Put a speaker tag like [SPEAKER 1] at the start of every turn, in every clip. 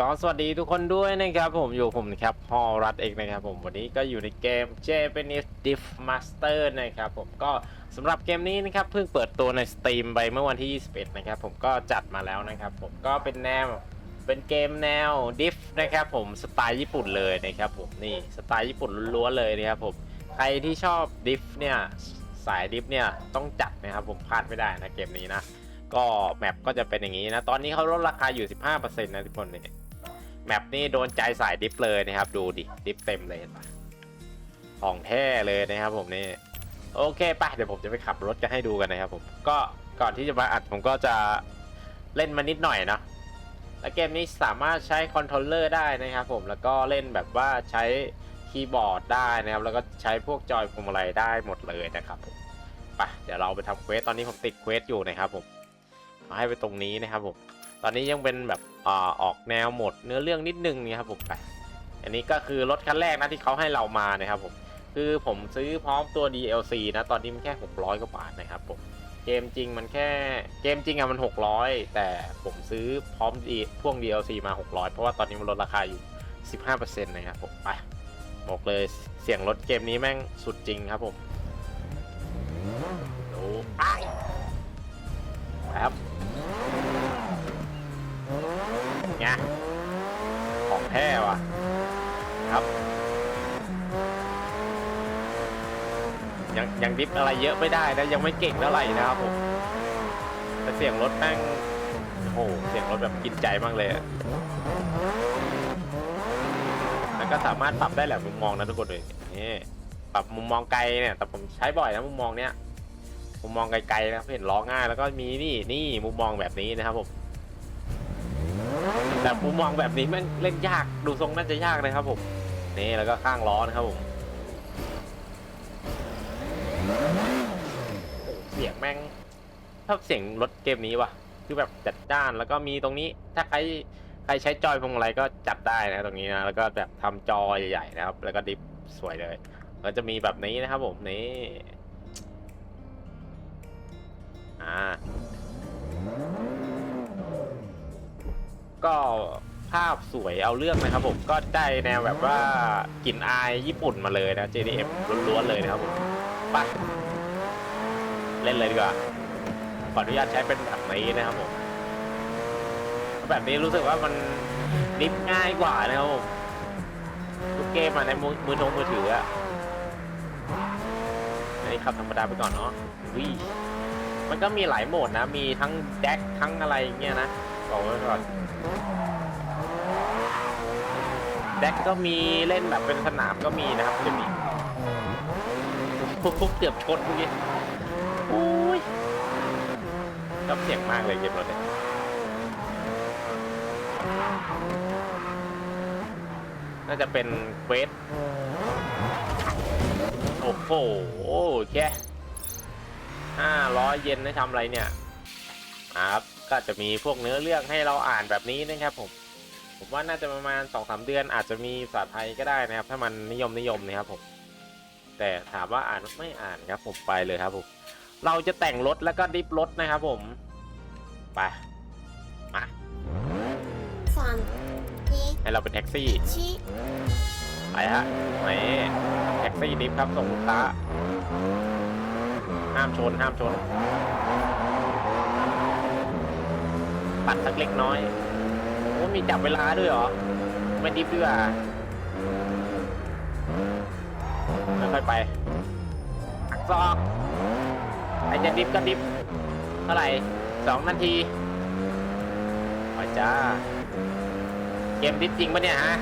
[SPEAKER 1] ก็สวัสดีทุกคนด้วยนะครับผมอยู่ผมนะครับพอรัตเอกนะครับผมวันนี้ก็อยู่ในเกม Japanese Diff Master นะครับผมก็สำหรับเกมนี้นะครับเพิ่งเปิดตัวใน Steam ไปเมื่อวันที่ 21 นะครับผมก็จัดมาแล้วนะครับผมก็เป็นแนวเป็นเกมแนว Diff นะครับผมสไตล์ญี่ปุ่นเลยนะครับผมนี่สไตล์ญี่ปุ่นล้วนๆเลยนะครับผมใครที่ชอบ Diff เนี่ยสาย Diff เนี่ยต้องจัดนะครับผมพลาดไม่ได้นะเกมนี้นะก็แมปก็จะเป็นอย่างนี้นะ ตอนนี้เขาลดราคาอยู่ 15%นะทุกคนเนี่ย แมปนี่โดนใจสายดิฟเลยนะครับ ดูดิดิฟเต็มเลยของแท้เลยนะครับผมนี่โอเคปะเดี๋ยวผมจะไปขับรถกันให้ดูกันนะครับผมก็ก่อนที่จะมาอัดผมก็จะเล่นมานิดหน่อยเนาะและเกมนี้สามารถใช้คอนโทรลเลอร์ได้นะครับผมแล้วก็เล่นแบบว่าใช้คีย์บอร์ดได้นะครับ แล้วก็ใช้พวกจอยพวงมาลัยได้หมดเลยนะครับผมไปเดี๋ยวเราไปทำเควสตอนนี้ผมติดเควสอยู่นะครับผมเอาให้ไปตรงนี้นะครับผมตอนนี้ยังเป็นแบบ อออกแนวหมดเนื้อเรื่องนิดนึงนี่ครับผมไปอันนี้ก็คือรถคันแรกนะที่เขาให้เรามานะครับผมคือผมซื้อพร้อมตัว DLC นะตอนนี้มันแค่ 600กว่าบาทนะครับผมเกมจริงมันแค่เกมจริงอะมัน 600 แต่ผมซื้อพร้อมดีพ่วง DLC มา 600 เพราะว่าตอนนี้มันลดราคาอยู่ 15%นะครับผมไปบอกเลยเสียงรถเกมนี้แม่งสุดจริงครับผมดูไปครับ ไงของแท้ว่ะครับ ยังยังดิฟอะไรเยอะไม่ได้นะยังไม่เก่งเท่าไหร่นะครับผมแต่เสียงรถแม่งโอ้โหเสียงรถแบบกินใจมากเลยแล้วก็สามารถปรับได้แหละมุมมองนะทุกคนเลยนี่ปรับมุมมองไกลเนี่ย แต่ผมใช้บ่อยนะมุมมองเนี้ยมุมมองไกลๆนะเห็นล้อง่ายแล้วก็มีนี่นี่มุมมองแบบนี้นะครับผม แต่มุมมองแบบนี้ม่งเล่นยากดูทรงน่าจะยากนะครับผมนี่แล้วก็ข้างล้อนะครับผมเสียงแม่งชอบเสียงรถเกมนี้ว่ะคือแบบจัดจ้านแล้วก็มีตรงนี้ถ้าใครใครใช้จอยพวงมาลัยก็จัดได้นะตรงนี้นะแล้วก็แบบทำจอใหญ่ๆนะครับ แล้วก็ดิฟสวยเลยแล้วจะมีแบบนี้นะครับผมนี่อ่า ก็ภาพสวยเอาเรื่องนะครับผมก็ได้แนวแบบว่ากลิ่นอายญี่ปุ่นมาเลยนะ JDM ล้วนๆเลยนะครับผมไปเล่นเลยดีกว่าขออนุญาตใช้เป็นแบบนี้นะครับผมแบบนี้รู้สึกว่ามันดิฟง่ายกว่านะครับผมทุกเกมอะในมือมือถงมือถืออะนนี้ขับธรรมดาไปก่อนเนาะวิมันก็มีหลายโหมดนะ มีทั้งแดกทั้งอะไรอย่างเงี้ยนะ บอกไว้ก่อนแดกก็มีเล่นแบบเป็นสนามก็มีนะครับจะมีปุ๊บเกือบชนเมื่อกี้โอ้ยชอบเสียงมากเลยเกมรถเนี่ยน่าจะเป็นเควสโอ้โหแค่ห้าร้อยเยนได้ทำอะไรเนี่ยอ่าครับ ก็จะมีพวกเนื้อเรื่องให้เราอ่านแบบนี้นะครับผม ผมว่าน่าจะประมาณ2อสเดือน อาจจะมีภาษาไทยก็ได้นะครับ ถ้ามันนิยมนิยมนะครับผม แต่ถามว่าอ่านไม่อ่านครับผมไปเลยครับผม เราจะแต่งรถแล้วก็ดิฟรถนะครับผม ไป มา
[SPEAKER 2] สารี
[SPEAKER 1] ให้เราเป็นแท็กซี่
[SPEAKER 2] ชี
[SPEAKER 1] ไปฮะไหนแท็กซี่ดิฟครับส่งลูกค้า ห้ามชนห้ามชน ปัดสักเล็กน้อยโอ้มีจับเวลาด้วยเหรอ ไม่ดิฟด้วยอะค่อยไปหักซอกไอจะดิฟก็ดิฟเท่าไหร่สองนาทีไปจ้า เกมดิฟจริงปะเนี่ยฮะ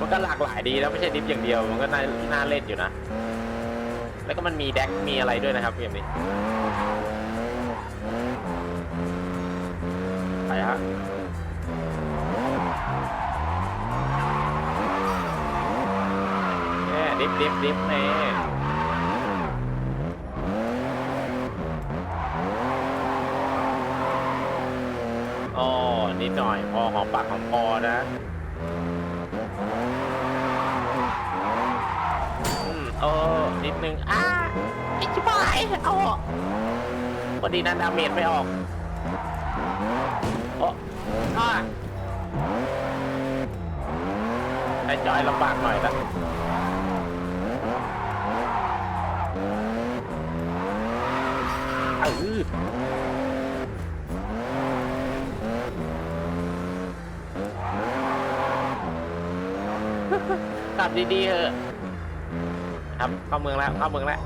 [SPEAKER 1] มันก็หลากหลายดีแล้วไม่ใช่ดิฟอย่างเดียว มันก็น่าน่าเล่นอยู่นะ แล้วก็มันมีแดกมีอะไรด้วยนะครับเกมนี้ ฮะเนี่ยดิฟดิฟดิฟเนี่ยอ๋อนิดหน่อยพอหอมปากหอมคอนะอืมเออนิดนึงอ้าไอ้ชิบหายเอาออกพอดีนั้นดาเมจไม่ออก อะไอ้จอยลำบากหน่อยนะเออขับดีๆเถอะครับเข้าเมืองแล้วเข้าเมืองแล้ว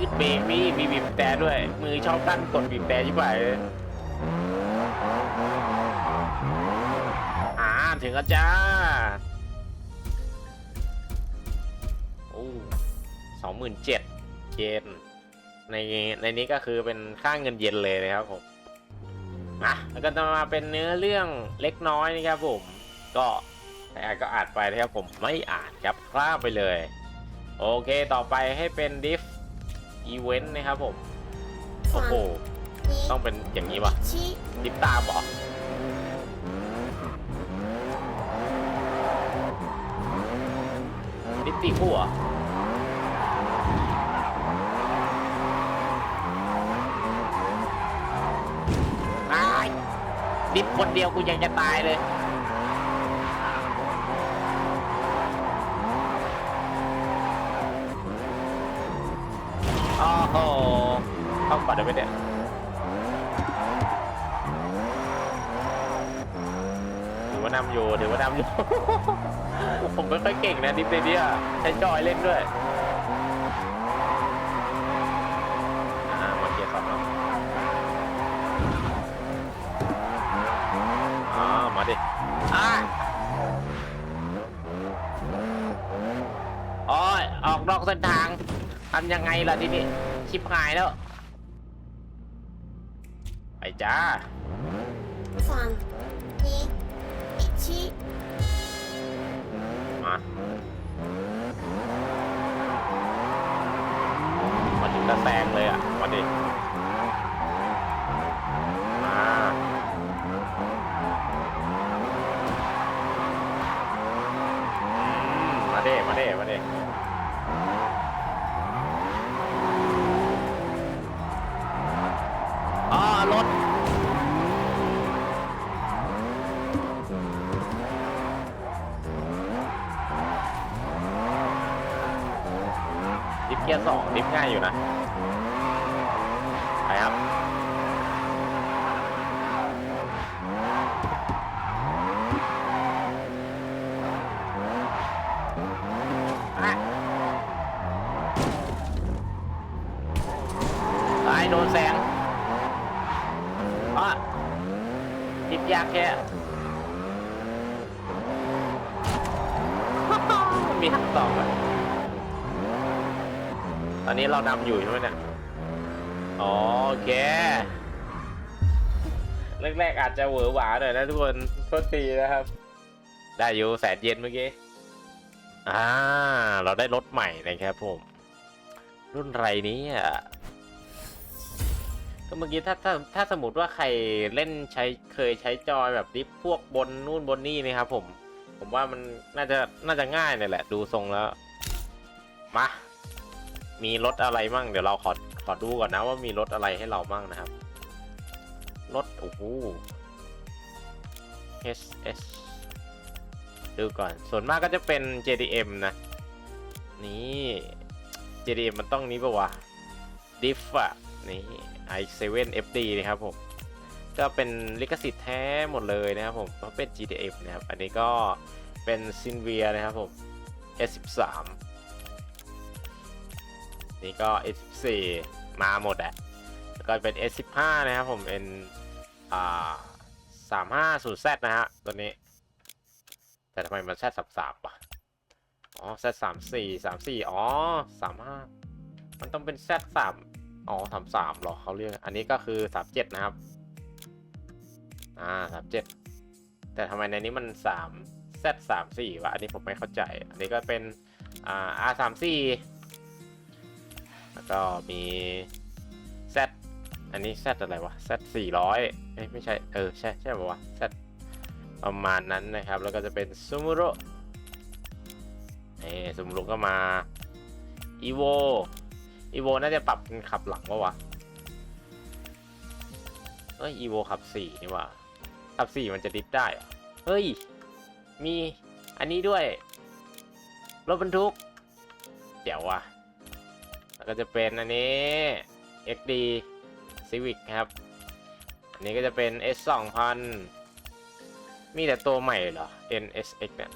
[SPEAKER 1] ยืดเบรกนี่มีบีบแต่ด้วย มือชอบตั้งกดบีบแต่ยิ่งไปเลย อ่าถึงแล้วจ้าโอ้สองหมื่นเจ็ดเยนในในนี้ก็คือเป็นค่าเงินเยนเลยนะครับผมอะแล้วก็จะมาเป็นเนื้อเรื่องเล็กน้อยนะครับผม ก็ใครอ่านก็อ่านไปนะครับผมไม่อ่านครับพลาดไปเลย โอเคต่อไปให้เป็นดิฟอีเวนต์นะครับผม โอ้โห ต้องเป็นอย่างนี้วะ
[SPEAKER 2] 七
[SPEAKER 1] ดิฟตามเหรอดิฟตีคู่เหรอตายดิฟคนเดียวกูยังจะตายเลยโอ้โหเข้าก่อนได้ไหมเนี่ย ดำอยู่ ผมไม่ค่อยเก่งนะดิฟเดียยใช้จอยเล่นด้วยอเกีร์สองอมาดิอ่อออกนอกเส้นทางทำยังไงล่ะทีนี้ชิบหายแล้ว ไปจ้า
[SPEAKER 2] 3 2 1
[SPEAKER 1] มาถึงกระแซงเลยอะมาดิ ไปครับ เรานำอยู่ใช่ไหมเนี่ยอ๋อโอเค แรกๆอาจจะเหวอหวาหน่อยนะทุกคนโทษทีนะครับ ได้อยู่แสนเย็นเมื่อกี้ อ่า เราได้รถใหม่นะครับผม รุ่นไรนี้อะก็เมื่อกี้ถ้าถ้าถ้าสมมติว่าใครเล่นใช้เคยใช้จอยแบบดิฟพวกบนนู่นบนนี่นะครับผม ผมว่ามันน่าจะน่าจะง่ายเลยแหละ ดูทรงแล้ว มา มีรถอะไรมั่งเดี๋ยวเราขอขอดูก่อนนะว่ามีรถอะไรให้เรามั่งนะครับรถโอ้โห HS ดูก่อน ส่วนมากก็จะเป็น JDM นะ นี่ JDM มันต้องนี้ปะวะ Diff อะนี่ i7 FD นะครับผม ก็เป็นลิขสิทธิ์แท้หมดเลยนะครับผม เพราะเป็น GDM นะครับ อันนี้ก็เป็น s i n v i a นะครับผม S13 นี่ก็ S14 มาหมดอะแล้วก็เป็น S15 นะครับผมเป็นอ่า350 Z นะฮะตัวนี้ แต่ทำไมมัน Z 33วะอ๋อ Z 34 34อ๋อ35มันต้องเป็น Z 3อ๋อ33หรอเขาเรียกอันนี้ก็คือ37นะครับอ่า37แต่ทำไมในนี้มัน3 Z 34วะอันนี้ผมไม่เข้าใจ อันนี้ก็เป็นอ่า R 34 แล้วก็มี Z อันนี้ Z อะไรวะ Z 400เอ้ยไม่ใช่ เออ ใช่ใช่ป่าวะ Z ประมาณนั้นนะครับ แล้วก็จะเป็นซูมุโรเอ้ซูมุโรก็มาอีโวอีโวน่าจะปรับเป็นขับหลังวะวะเอ้ยอีโวขับ4นี่ว่าขับ4มันจะดิฟได้เหรอเฮ้ย มีอันนี้ด้วย รถบรรทุกเดี๋ยวว่ะ แล้วก็จะเป็นอันนี้ XD Civic ครับ อันนี้ก็จะเป็น S 2 0 0 0มีแต่ตัวใหม่เหรอ NSX เนี่ย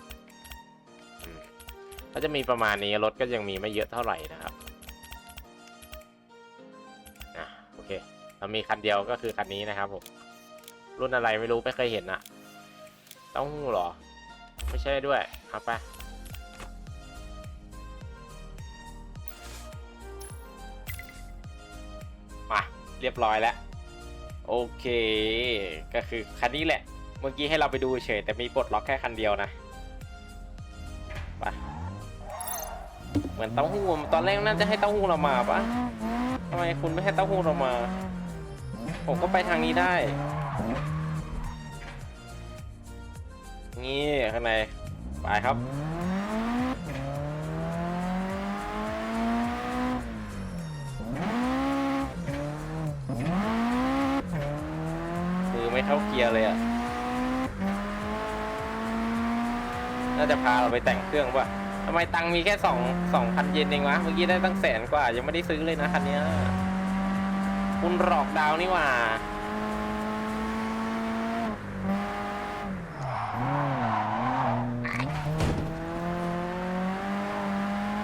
[SPEAKER 1] ก็จะมีประมาณนี้รถก็ยังมีไม่เยอะเท่าไหร่นะครับอะโอเค เรามีคันเดียวก็คือคันนี้นะครับผม รุ่นอะไรไม่รู้ไม่เคยเห็นอะต้าหู้เหรอ ไม่ใช่ด้วยเอาไป เรียบร้อยแล้ว โอเค ก็คือคันนี้แหละ เมื่อกี้ให้เราไปดูเฉย แต่มีปลดล็อกแค่คันเดียวนะไปเหมือนเต้าหู้ตอนแรกน่าจะให้เต้าหู้เรามาปะทำไมคุณไม่ให้เต้าหู้เรามา ผมก็ไปทางนี้ได้ นี่ข้างในไปครับ เข้าเกียร์เลยอะ่ะ น่าจะพาเราไปแต่งเครื่องป่ะทำไมตังมีแค่สองสองพันเยนเองวะ เมื่อกี้ได้ตั้งแสนกว่า ยังไม่ได้ซื้อเลยนะคันนี้คุณหลอกดาวนี่หว่า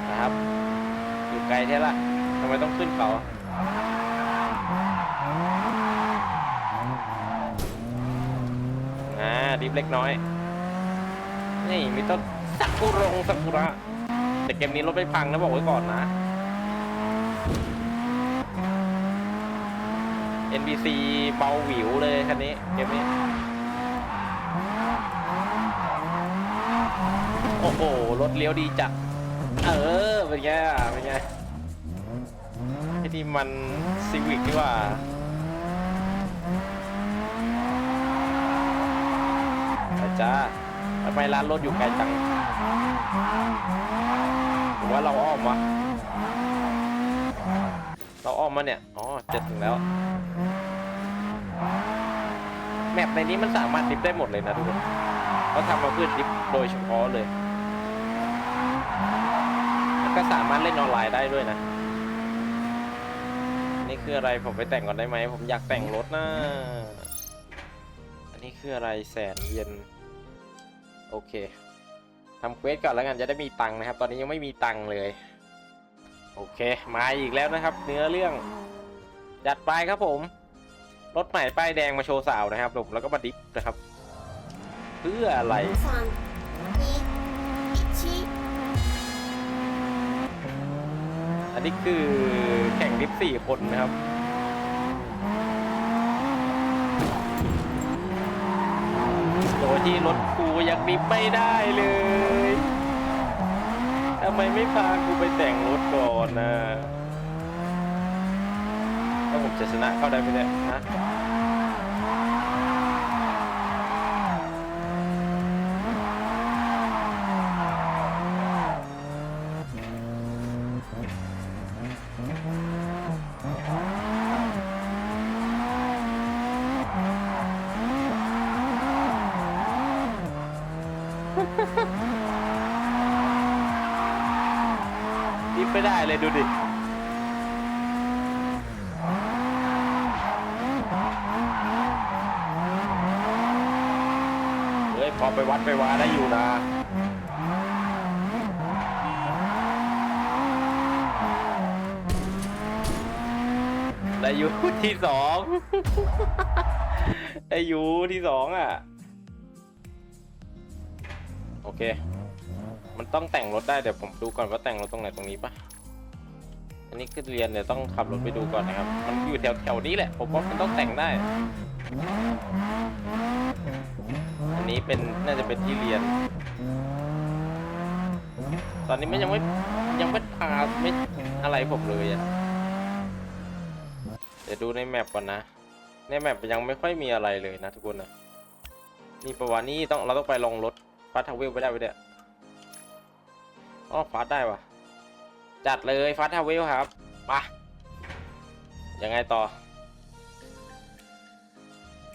[SPEAKER 1] นะครับ อยู่ไกลแท้ละทำไมต้องขึ้นเขา อ่าดิฟเล็กน้อย นี่มีต้นสักุรงสักุระ แต่เกมนี้รถไม่พังนะบอกไว้ก่อนนะ NBC เบาหวิวเลยคันนี้เกมนี้ โอ้โห รถเลี้ยวดีจัด เออ เป็นไงเป็นไงไอ้ที่มันซีวิกนี่ว่า จ้าทำไมร้านรถอยู่ไกลจังหรือว่าเราอ้อมวะเราอ้อมมาเนี่ย อ๋อจะถึงแล้ว แมปในนี้มันสามารถดิฟได้หมดเลยนะทุกคนเขาทำมาเพื่อดิฟโดยเฉพาะเลย แล้วก็สามารถเล่นออนไลน์ได้ด้วยนะ นี่คืออะไรผมไปแต่งก่อนได้ไหม ผมอยากแต่งรถนะ อันนี้คืออะไรแสนเย็น โอเคทำเควสก่อนแล้วกันจะได้มีตังค์นะครับ ตอนนี้ยังไม่มีตังค์เลย โอเค มาอีกแล้วนะครับ เนื้อเรื่องจัดไปครับผม รถใหม่ป้ายแดงมาโชว์สาวนะครับผมแล้วก็มาดิฟนะครับ เพื่ออะไรอันนี้คือแข่งดิฟสี่คนนะครับ ที่รถกูยังดิฟไม่ได้เลยทำไมไม่พากูไปแต่งรถก่อนนะแล้วผมจะชนะเข้าได้ไหมเนี่ยนะ ดิฟไม่ได้เลยดูดิ เฮ้ยพอไปวัดไปวาได้อยู่นะ ได้อยู่ที่สอง ได้อยู่ที่สองอะ โอเค มันต้องแต่งรถได้เดี๋ยวผมดูก่อนว่าแต่งรถตรงไหนตรงนี้ปะอันนี้คือเรียนเดี๋ยวต้องขับรถไปดูก่อนนะครับ มันอยู่แถวแถวๆนี้แหละ ผมว่ามันต้องแต่งได้ อันนี้เป็นน่าจะเป็นที่เรียน ตอนนี้มันยังไม่ยังไม่พาไม่อะไรผมเลยอะเดี๋ยวดูในแมปก่อนนะ ในแมปยังไม่ค่อยมีอะไรเลยนะทุกคนนะนี่ประวัตินี้ต้องเราต้องไปลงรถ ฟัดทาเวลไปได้ไปเด้ออ๋อฟัดได้วะจัดเลยฟัดทาเวลครับมายังไงต่อ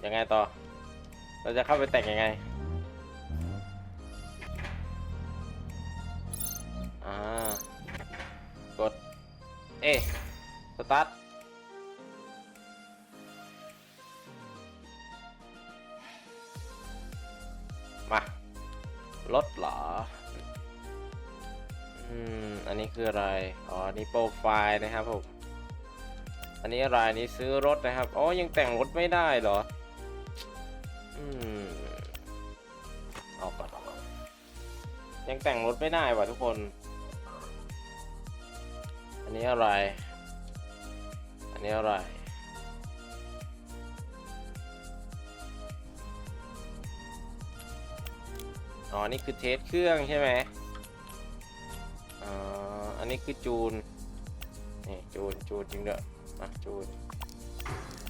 [SPEAKER 1] ยังไงต่อ เราจะเข้าไปแต่งยังไงอ่ากด เอสตาร์ทมา ลดเหรอ อืม อันนี้คืออะไร อ๋อ นี่โปรไฟล์นะครับผม อันนี้อะไรนนี้ซื้อรถนะครับ อ๋อ ยังแต่งรถไม่ได้เหรอ อืมเอาก่อนเอาก่อนยังแต่งรถไม่ได้ว่ะทุกคน อันนี้อะไร อันนี้อะไร อ๋อ นี่คือเทสเครื่องใช่ไหมอ๋อ อันนี้คือจูน นี่จูน จูนจริงเด้ออะจูน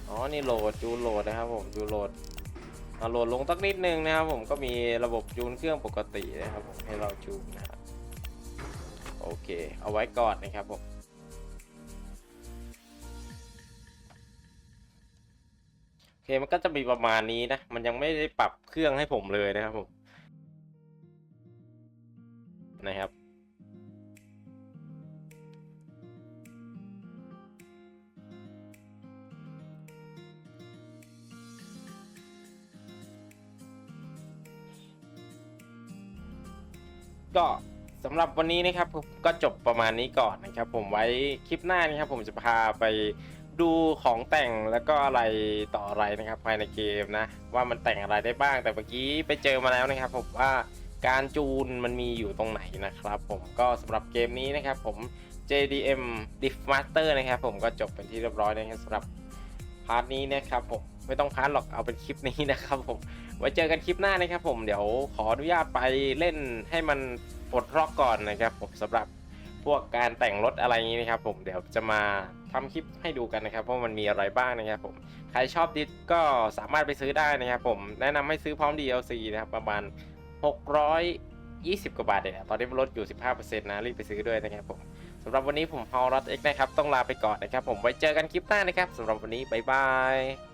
[SPEAKER 1] อ๋อ นี่โหลด จูนโหลดนะครับผม จูนโหลดเอาโหลดลงสักนิดนึงนะครับผม ก็มีระบบจูนเครื่องปกตินะครับผมให้เราจูนนะครับโอเค เอาไว้ก่อนนะครับผมโอเคมันก็จะมีประมาณนี้นะ มันยังไม่ได้ปรับเครื่องให้ผมเลยนะครับผม นะครับ ก็สำหรับวันนี้นะครับก็จบประมาณนี้ก่อนนะครับ ผมไว้คลิปหน้านะครับ ผมจะพาไปดูของแต่งแล้วก็อะไรต่ออะไรนะครับภายในเกมนะ ว่ามันแต่งอะไรได้บ้างแต่เมื่อกี้ไปเจอมาแล้วนะครับ ผมว่า การจูนมันมีอยู่ตรงไหนนะครับ ผมก็สำหรับเกมนี้นะครับผม JDM Diff Master นะครับผมก็จบเป็นที่เรียบร้อยนะครับสำหรับพาร์ทนี้นะครับผมไม่ต้องพาร์ทหรอกเอาเป็นคลิปนี้นะครับผมไว้เจอกันคลิปหน้านะครับผมเดี๋ยวขออนุญาตไปเล่นให้มันปลดล็อกก่อนนะครับผมสำหรับพวกการแต่งรถอะไรอย่างนี้นะครับ ผมเดี๋ยวจะมาทำคลิปให้ดูกันนะครับว่ามันมีอะไรบ้างนะครับผมใครชอบดิสก็สามารถไปซื้อได้นะครับผมแนะนำให้ซื้อพร้อม DLC นะครับประมาณ 620 กว่าบาทเองตอนนี้มันลดอยู่ 15%นะ รีบไปซื้อด้วยนะครับผมสำหรับวันนี้ผมฮอลล์รัดเอ็กนะครับ ต้องลาไปก่อนนะครับ ผมไว้เจอกันคลิปหน้านะครับสำหรับวันนี้ บ๊ายบาย